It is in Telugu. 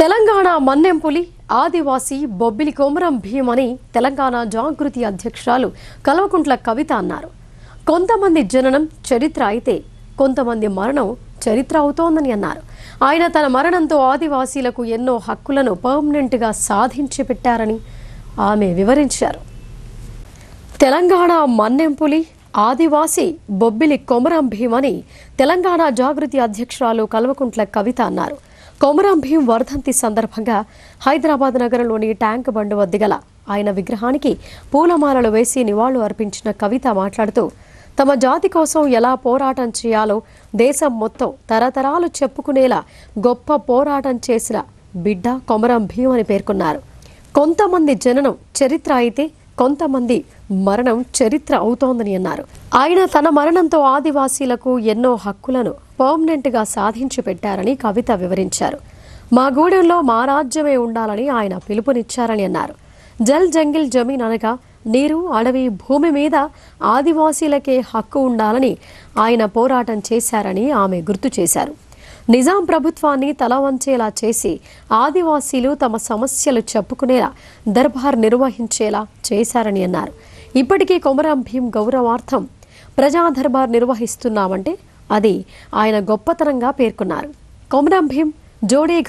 తెలంగాణ మన్నెంపులి ఆదివాసీ బొబ్బిలి కొమరం భీమ్ అని తెలంగాణ జాగృతి అధ్యక్షురాలు కల్వకుంట్ల కవిత అన్నారు. కొంతమంది జననం చరిత్ర అయితే కొంతమంది మరణం చరిత్ర అవుతోందని అన్నారు. ఆయన తన మరణంతో ఆదివాసీలకు ఎన్నో హక్కులను పర్మనెంట్గా సాధించి పెట్టారని ఆమె వివరించారు. తెలంగాణ మన్నెంపులి ఆదివాసి బొబ్బిలి కొమరం భీమ్ అని తెలంగాణ జాగృతి అధ్యక్షురాలు కల్వకుంట్ల కవిత అన్నారు. కొమరం భీం వర్ధంతి సందర్భంగా హైదరాబాద్ నగరంలోని ట్యాంక్ బండు వద్ద గల ఆయన విగ్రహానికి పూలమాలలు వేసి నివాళులు అర్పించిన కవిత మాట్లాడుతూ తమ జాతి కోసం ఎలా పోరాటం చేయాలో దేశం మొత్తం తరతరాలు చెప్పుకునేలా గొప్ప పోరాటం చేసిన బిడ్డ కొమరం భీం అని పేర్కొన్నారు. కొంతమంది జననం చరిత్ర అయితే కొంతమంది మరణం చరిత్ర అవుతోందని అన్నారు. ఆయన తన మరణంతో ఆదివాసీలకు ఎన్నో హక్కులను పర్మనెంట్గా సాధించి పెట్టారని కవిత వివరించారు. మా గూడెంలో మా రాజ్యమే ఉండాలని ఆయన పిలుపునిచ్చారని అన్నారు. జల్ జంగిల్ జమీన్ అనగా నీరు అడవి భూమి మీద ఆదివాసీలకే హక్కు ఉండాలని ఆయన పోరాటం చేశారని ఆమె గుర్తు చేశారు. నిజాం ప్రభుత్వాన్ని తల వంచేలా చేసి ఆదివాసీలు తమ సమస్యలు చెప్పుకునేలా దర్బార్ నిర్వహించేలా చేశారని అన్నారు. ఇప్పటికీ కొమరం భీం గౌరవార్థం ప్రజా దర్బార్ నిర్వహిస్తున్నామంటే అది ఆయన గొప్పతనంగా పేర్కొన్నారు. కొమరం భీం జోడే